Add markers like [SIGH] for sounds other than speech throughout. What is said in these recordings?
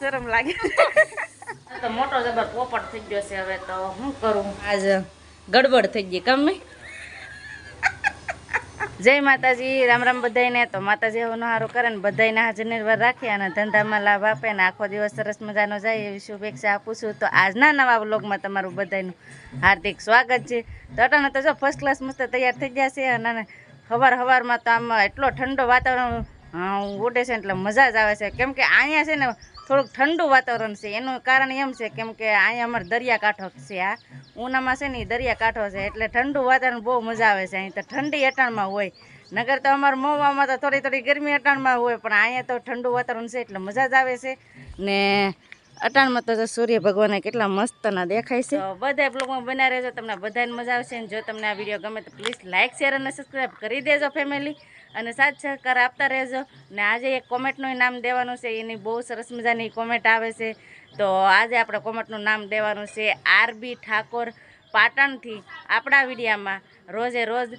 શરમ લાગે. તો મોટો જબર પોપટ થઈ ગયો છે હવે તો શું કરું? આજ ગડબડ થઈ ગઈ કમ જય માતાજી રામ રામ બધાને તો માતાજી એવું નહારો કરે ને બધાને હાજર નિર્ભર રાખી અને ધંધામાં લાભ આપે ને આખો દિવસ સરસ મજાનો જાય એવી શુભેચ્છા આપું છું. તો આજના નવા બ્લોગમાં તમારું બધાનું હાર્દિક સ્વાગત છે. તો અટાણે તો જો ફર્સ્ટ ક્લાસ મસ્ત તૈયાર થઈ ગયા છે અને સવાર સવારમાં તો આમ એટલો ઠંડો વાતાવરણ ઉડે છે એટલે મજા જ આવે છે. કેમ કે અહીંયા છે ને થોડુંક ઠંડુ વાતાવરણ છે. એનું કારણ એમ છે કેમ કે અહીંયા અમારે દરિયાકાંઠો છે આ. ઉનામાં છે ને દરિયાકાંઠો છે એટલે ઠંડુ વાતાવરણ બહુ મજા આવે છે. અહીં તો ઠંડી અટાણમાં હોય. નગર તો અમારા મહુવામાં તો થોડી થોડી ગરમી અટાણમાં હોય, પણ અહીંયા તો ઠંડુ વાતાવરણ છે એટલે મજા જ આવે છે. ને અટાણમાં તો સૂર્ય ભગવાને કેટલા મસ્તના દેખાય છે. બધા બ્લોગમાં બના રહેજો, તમને બધાને મજા આવશે. જો તમને આ વીડિયો ગમે તો પ્લીઝ લાઇક શેર અને સબસ્ક્રાઈબ કરી દેજો ફેમિલી અને સાથ સહકાર આપતા રહેજો. ને આજે એક કોમેન્ટનું નામ દેવાનું છે, એની બહુ સરસ મજાની કોમેન્ટ આવે છે. તો આજે આપણે કોમેન્ટનું નામ દેવાનું છે, આરબી ઠાકોર પાટણથી આપણા વિડીયામાં રોજે રોજ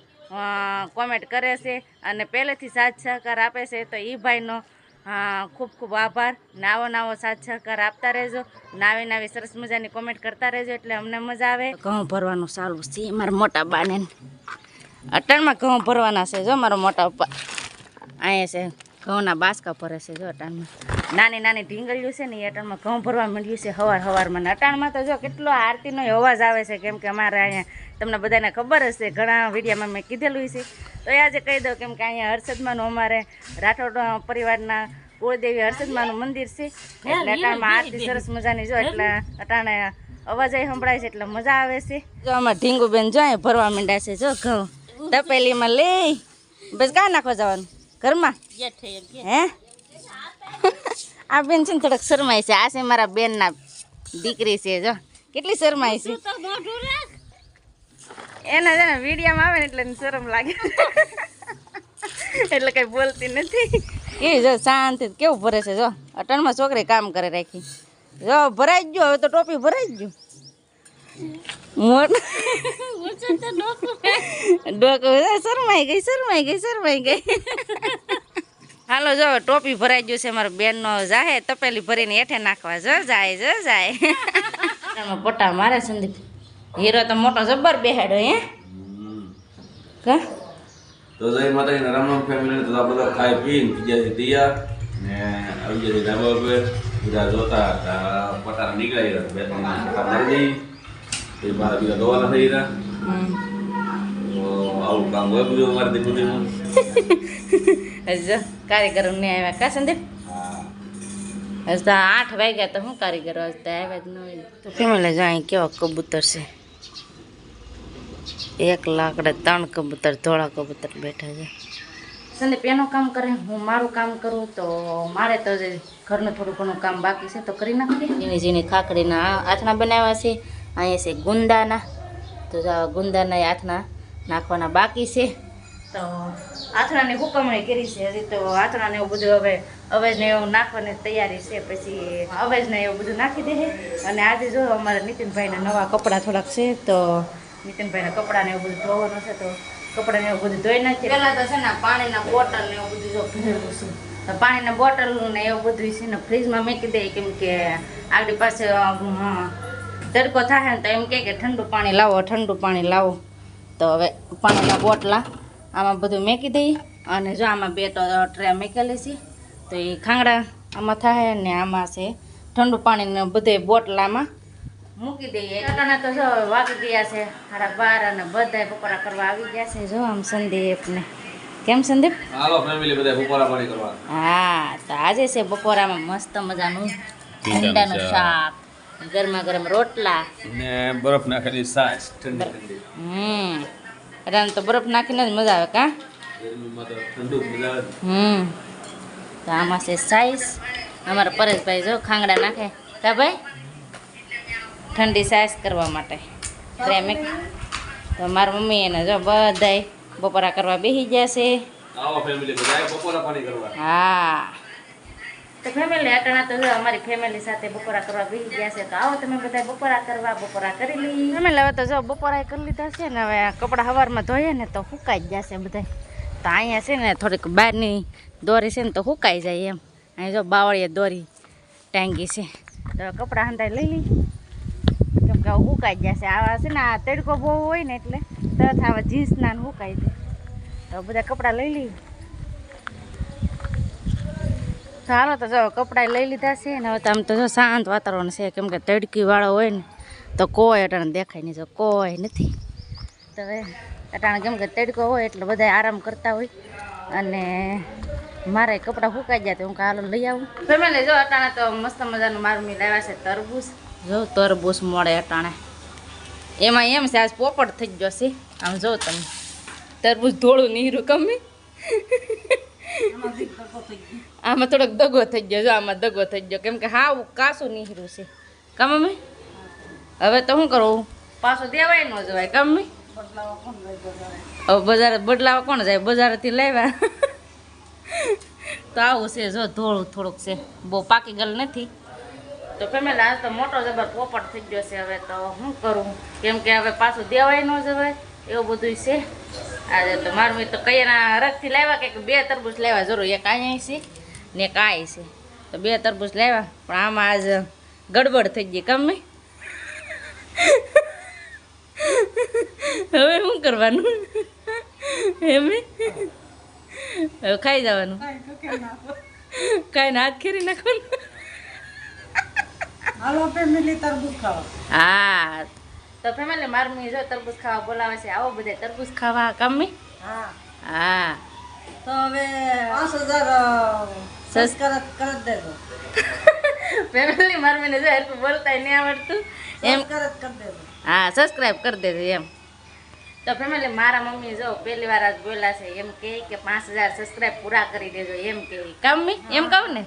કોમેન્ટ કરે છે અને પહેલેથી સાથ સહકાર આપે છે. તો એ ભાઈનો ખૂબ ખૂબ આભાર. નાવો નાવો સાથ સહકાર આપતા રહેજો. નાવી નાવી સરસ મજાની કોમેન્ટ કરતા રહેજો એટલે અમને મજા આવે. ઘઉં ભરવાનું સારું છે, મારા મોટા બાને. અટાણમાં ઘઉં ભરવાના છે, જો મારો મોટા પપ્પા. અહીંયા છે, ઘઉંના બાસકા ભરે છે, જો અટાણમાં નાની નાની ઢીંગળીઓ છે ને, એ અટાણમાં ઘઉં ભરવા માંડ્યું છે, હવાર હવારમાં. અટાણમાં તો જો કેટલો આરતીનો અવાજ આવે છે, કેમ કે અમારે અહીંયા તમને બધાને ખબર હશે, ઘણા વિડીયામાં મેં કીધેલું છે. તો એ આજે કહી દઉં, કેમ કે અહીંયા હર્ષદમાનું અમારે રાઠોડ પરિવારના કુળદેવી હર્ષદમાનું મંદિર છે. એટલે અટાણમાં આરતી સરસ મજાની જો, એટલે અટાણે અવાજ સંભળાય છે, એટલે મજા આવે છે. જો આમાં ઢીંગુબેન જો અહીંયા ભરવા માંડ્યા છે, જો ઘઉં. તપેલીમાં લઈ બસ ક્યાં નાખવા જવાનું. ઘરમાં? હે? આ બેન છે ને થોડાક શરમાય છે. આ છે મારા બેનના દીકરી છે જો. કેટલી શરમાય છે. એના છે ને વિડીયામાં આવે ને એટલે શરમ લાગે. એટલે કઈ બોલતી નથી. એ જો શાંતિ કેવું ભરે છે જો. અટણમાં છોકરી કામ કરે રાખી. જો ભરાઈ જ ગયો હવે તો ટોપી ભરાઈ જ ગયું. મોટ ડોકું શરમાઈ ગઈ શરમાઈ ગઈ શરમાઈ ગઈ. હાલો જો ટોપી ભરાઈ ગયું છે મારા બેનનો. જાહે તપેલી ભરીને હેઠે નાખવા. જો જાય જો જાય. એમાં પટ્ટા મારે સંદીપ હીરો તો મોટો જબ્બર બેહાડો હે. કા? તો જય માતાજી રામ રામ ફેમિલી તો બધા ખાઈ પીને બીજા તૈયાર ને આવી ગયા ધાબા ઉપર બધા જોતા હતા પટારા નીકળી ગયા બે ત્રણ પટા મારી બીજા દોવાના થઈ ગયા આવું કામ હોય બધું અમારે દીકરું દીકરું જો કારીગરો ને આવ્યા કા સંદીપ હા હજી તો આઠ વાગ્યા તો શું કારીગર હજી તો આવ્યા જ ન હોય તો ફેમિલી જો અહીં કેવા કબૂતર છે એક લાકડે ત્રણ કબૂતર ધોળા કબૂતર બેઠા છે સંદીપ એનું કામ કરે હું મારું કામ કરું તો મારે તો ઘરનું થોડું ઘણું કામ બાકી છે તો કરી નાખીએ એની જેની ખાખડીના આ આથણા બનાવ્યા છે અહીંયા છે ગુંદાના. તો ગુંદાના એ આથણા નાખવાના બાકી છે. તો આથણાની હુકમણી કરી છે હજી તો આથણાને એવું બધું હવે અવેજને એવું નાખવાની તૈયારી છે. પછી અવેજને એવું બધું નાખી દે અને આજે જો અમારા નીતિનભાઈના નવા કપડાં થોડાક છે, તો નીતિનભાઈના કપડાને એવું બધું ધોવાનું છે, તો કપડાને એવું બધું ધોઈ નાખીએ. પહેલાં તો છે ને પાણીના બોટલ ને એવું બધું જો છે. તો પાણીના બોટલ ને એવું બધું છે ને ફ્રીજમાં મૂકી દઈએ કેમ કે આપણી પાસે તડકો થાય ને તો એમ કહે કે ઠંડુ પાણી લાવો ઠંડુ પાણી લાવો. તો હવે પાણીના બોટલા આમાં બધું મેકી દઈએ. અને જો આમાં બે તો ટ્રે મેકેલી છે. તો એ ખાંગડા આમાં થાય ને આમાં છે ઠંડુ પાણીને બધે બોટલામાં મૂકી દઈએ. અટાણે તો જો વાગી ગયા છે. સાડા બાર અને બધા બપોરા કરવા આવી ગયા છે. જો આમ સંદીપને કેમ સંદીપ? હાલો ફેમિલી બધા બપોરા પાણી કરવા. હા તો આજે છે બપોરામાં મસ્ત મજાનું ઠંડાનું શાક. ગરમા ગરમ રોટલા. ને બરફ નાખેલી સાસ ઠંડી ઠંડી. હમ. અટાણે તો બરફ નાખીને જ મજા આવે કા? ઠંડુ મજા આવે. હમ. તો આમાં છે સાઈઝ અમારા પરેશભાઈ જો ખાંગડા નાખે. કા ભાઈ? ઠંડી સાઈઝ કરવા માટે. પ્રેમિક તો મારા મમ્મી એને જો બધાય બપોરા કરવા બેસી જશે છે. આવો ફેમિલી બધા બપોરા પાણી કરવા. હા. તો ફેમિલી અટાણા તો અમારી ફેમિલી સાથે બપોરા કરવા બેસી ગયા છે. તો આવો તમે બધા બપોરા કરવા, બપોરા કરી લઈ ફેમિલી હવે તો જો બપોરા કરી લીધા છે ને, હવે કપડા સવારમાં ધોઈએ ને તો સુકાઈ જ જશે બધા તો અહીંયા છે ને થોડીક બહારની દોરી છે ને તો સુકાઈ જાય એમ. અહીં જો બાવળીએ દોરી ટાંગી છે. તો કપડાં હંતાઈ લઈ લઈ કેમ કે સુકાઈ જશે. આવા છે ને આ તડકો બહુ હોય ને એટલે તરત આવા જીન્સના ને હુકાઈ જાય. તો બધા કપડાં લઈ લઈ તો હાલો તો જો કપડાં લઈ લીધા છે ને હવે તો આમ તો જો શાંત વાતાવરણ છે. કેમ કે તડકી વાળો હોય ને તો કોઈ અટાણે દેખાય નહીં. જો કોઈ નથી. તો હવે અટાણે કેમ કે તડકો હોય એટલે બધા આરામ કરતા હોય. અને મારે કપડાં સુકાઈ ગયા તો હું કાલો લઈ આવું. ફેમિલી જો અટાણે તો મસ્ત મજાનું મારું મેં લાવ્યા છે તરબૂચ. જો તરબૂચ મળે અટાણે. એમાં એમ છે આજ પોપટ થઈ ગયો છે. આમ જો તમે. તરબૂચ ધોળું નીરું કમી આમાં થોડોક દગો થઈ ગયો, જો આમાં દગો થઈ ગયો. કેમ કે હાવ કાસું નીહરું છે. કા મમ્મી? હવે તો શું કરવું પાછું દેવાય ન જવાય, કા મમ્મી? હવે બજાર, બદલાવા કોણ જાય? બજારથી લેવા. તો આવું છે, જો ધોળું થોડુંક છે. બહુ પાકી ગયેલ નથી. તો ફેમિલી આજ તો મોટો જબર પોપટ થઈ ગયો છે હવે તો શું કરું? કેમ કે હવે પાછું દેવાય ન જવાય, એવું બધું છે. આજે તો મારું મિત્ર કૈયાના રખથી લાવ્યા કે બે તરબૂચ લાવ્યા જરૂર. એક અહીંયા છે ને એક આય છે. તો બે તરબૂચ લાવ્યા પણ આમાં આજ ગડબડ થઈ ગઈ કમે હવે શું કરવાનું? એમે હવે ખાઈ જવાનું. કાંઈ હાથ ખેરી નાખવાનું. હા. તો ફેમિલી મારું મી જો તરબૂચ ખાવા બોલાવે છે. આવો બધે તરબૂચ ખાવા કમી હા. હા. તો હવે પાંચ હજાર સબસ્ક્રાઇબ કરી દેજો. [LAUGHS] ફેમિલી મારું મને જો હેલ્પ બોલતા નહીં આવડતું. એમ કરત કરી દેજો. હા સબસ્ક્રાઈબ કરી દેજો એમ. તો ફેમિલી મારા મમ્મી જો પહેલી વાર આજ બોલ્યા છે એમ કહે કે પાંચ હજાર સબસ્ક્રાઈબ પૂરા કરી દેજો એમ કે કમી એમ કહું ને?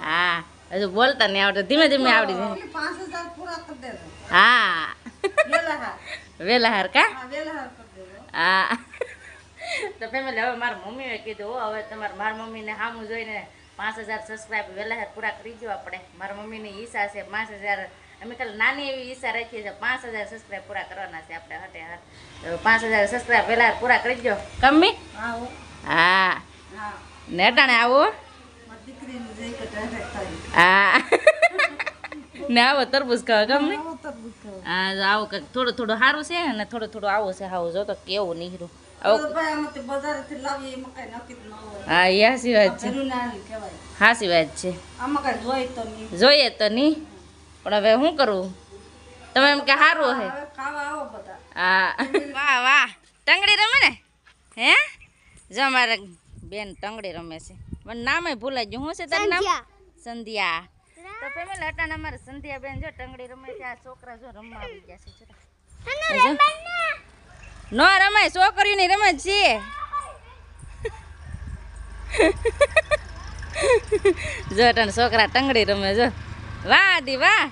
હા હજુ બોલતા નહીં આવડતું ધીમે ધીમે આવડી જાય. પાંચ હજાર પૂરા કરી દેજો. હા. વેલા હાર કા હા તો ફેમિલી હવે મારા મમ્મીએ કીધું હો હવે તમારે મારા મમ્મીને સામું જોઈને પાંચ હજાર સબસ્ક્રાઈબ વહેલા હાર પૂરા કરી દો આપણે મારા મમ્મીની ઈચ્છા છે પાંચ હજાર અમે ખાલી નાની એવી ઈચ્છા રાખીએ છીએ પાંચ હજાર સબસ્ક્રાઈબ પૂરા કરવાના છે આપણે હટે હટ તો પાંચ હજાર સબસ્ક્રાઈબ હાર પૂરા કરી દો કમી હા હો. હા. હા ને અટાણે આવો હા ને આવો તરબૂચ ખાવા ગમે હા આવું કંઈક થોડું થોડું સારું છે અને થોડું થોડું આવું છે હાવ જો તો કેવું નીકળ્યું. હા એ હાસી વાત છે. હાસી વાત છે. આમાં કઈ જોઈ તો નહીં. જોઈએ તો નહીં. પણ હવે શું કરવું તમે એમ કે સારું હે હવે ખાવા આવો બધા. હા. વાહ વાહ. ટંગડી રમે ને? હે? જો અમારે બેન ટંગડી રમે છે. નામે ભૂલાઈ ગયું. શું છે તારું નામ? સંધ્યા. તો ફેમિલી હટાને અમારે સંધ્યા બેન જો ટંગડી રમે છે આ છોકરા જો રમવા આવી ગયા છે જરા. નો. રમાય છોકરીઓની રમત છે. જો તને છોકરા ટંગડી રમે જો. વાહ દી વાહ.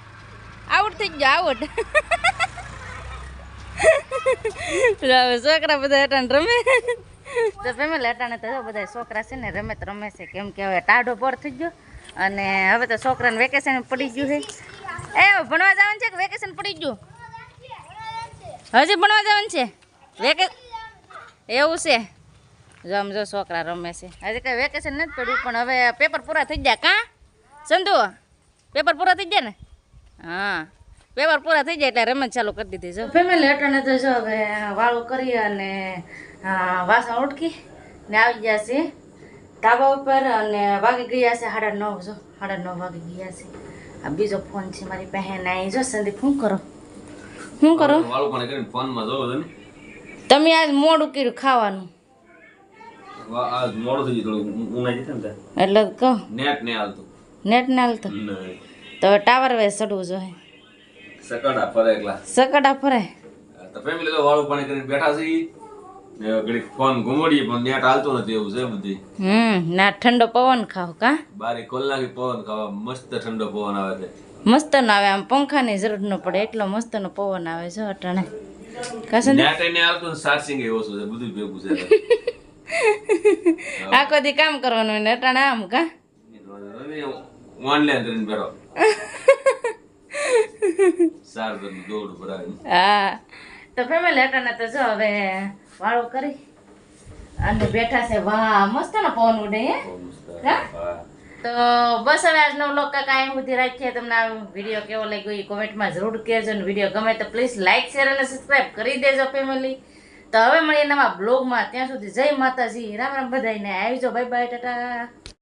આઉટ થઈ ગયો આઉટ. છોકરા બધા અટાણે રમે. તો ફેમિલી અટાણે તો બધા છોકરા છે ને રમે તો રમે છે. કેમ કે હવે ટાઢો પર થઈ ગયો. અને હવે તો છોકરાને વેકેશન પડી ગયું છે. એ, ભણવા જવાનું છે કે વેકેશન પડી ગયું? હજી ભણવા જવાનું છે? વેકે એવું છે. જો છોકરા રમે છે. હજી કંઈ વેકેશન નથી પડ્યું, પણ હવે પેપર પૂરા થઈ ગયા કાં? સંધુ પેપર પૂરા થઈ ગયા ને? હા પેપર પૂરા થઈ જાય એટલે રમત ચાલુ કરી દીધી જો ફેમિલી અટાણે તો જો વાળું કરી અને વાસણ ઉટકી ને આવી ગયા છે ધાબા ઉપર અને વાગી ગયા છે સાડા નવ જો સાડા નવ વાગી ગયા છે. આ બીજો ફોન છે મારી બહેન આવી જો સંદીપ શું કરો? શું કરો? ફોનમાં જોવો છો તમે આજ મોડું કર્યું ખાવાનું. મોડું થઈ ગયું થોડું ઊંઘાઈ જશે ને એટલે કહો. નેટ ને હાલતું. નેટ ના હાલતો? તો ટાવર વે ચડવું જોઈએ. સકડા ફરે એકલા. સકડા ફરે. તો ફેમિલી તો વાળું પાણી કરીને બેઠા ને ઘડીક ફોન ઘુમાડીએ પણ નેટ હાલતું નથી એવું છે બધી. હમ ના ઠંડો પવન ખાઓ કા? બારી ખોલ પવન ખાવા મસ્ત ઠંડો પવન આવે છે. મસ્ત નો આવે આમ પંખાની જરૂર ન પડે એટલો મસ્ત નો પવન આવે છે અટાણે. કાસન નેટ એને હાલતું ને ચાર્જિંગ એ છે બધું ભેગું છે [LAUGHS] આખો દી કામ કરવાનું ને અટાણે આમ કા? ઓનલાઈન કરીને બેઠો. [LAUGHS] ચાર્જર દોડ ભરાય. હા. તો ફેમિલી અટાણે તો જો હવે વાળો કરી. અને બેઠા છે. વાહ મસ્ત ને પવન ઉડે હે. તો બસ હવે આજનો વ્લોગ કાકા અહીં સુધી રાખીએ. તમને આ વીડિયો કેવો લાગ્યો એ કોમેન્ટમાં જરૂર કહેજો અને વીડિયો ગમે તો પ્લીઝ લાઇક શેર અને સબસ્ક્રાઈબ કરી દેજો ફેમિલી તો હવે મળીએ નવા બ્લોગમાં ત્યાં સુધી જય માતાજી. રામ રામ બધાને આવજો. Bye bye tata.